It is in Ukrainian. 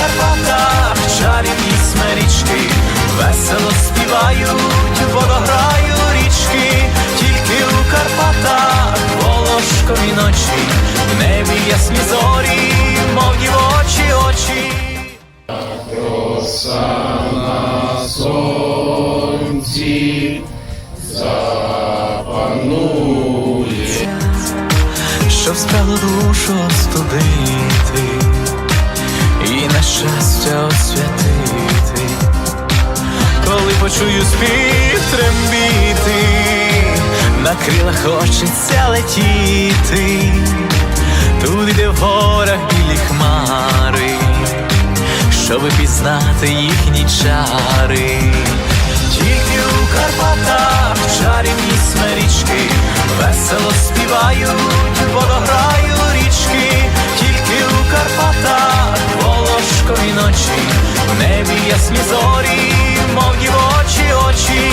Карпатах чарівні смерічки весело співають, водограю річки, тільки у Карпатах волошкові ночі, в небі ясні зорі, мов дівочі очі. Щоб спряло душу остудити і на щастя освятити, коли почую спів трембіти, на крилах хочеться летіти, туди, де в горах білі хмари, щоби пізнати їхні чари. Тільки у Карпатах чарівні смерічки весело співають, водограю ночі, в небі ясні зорі, мов дівочі очі,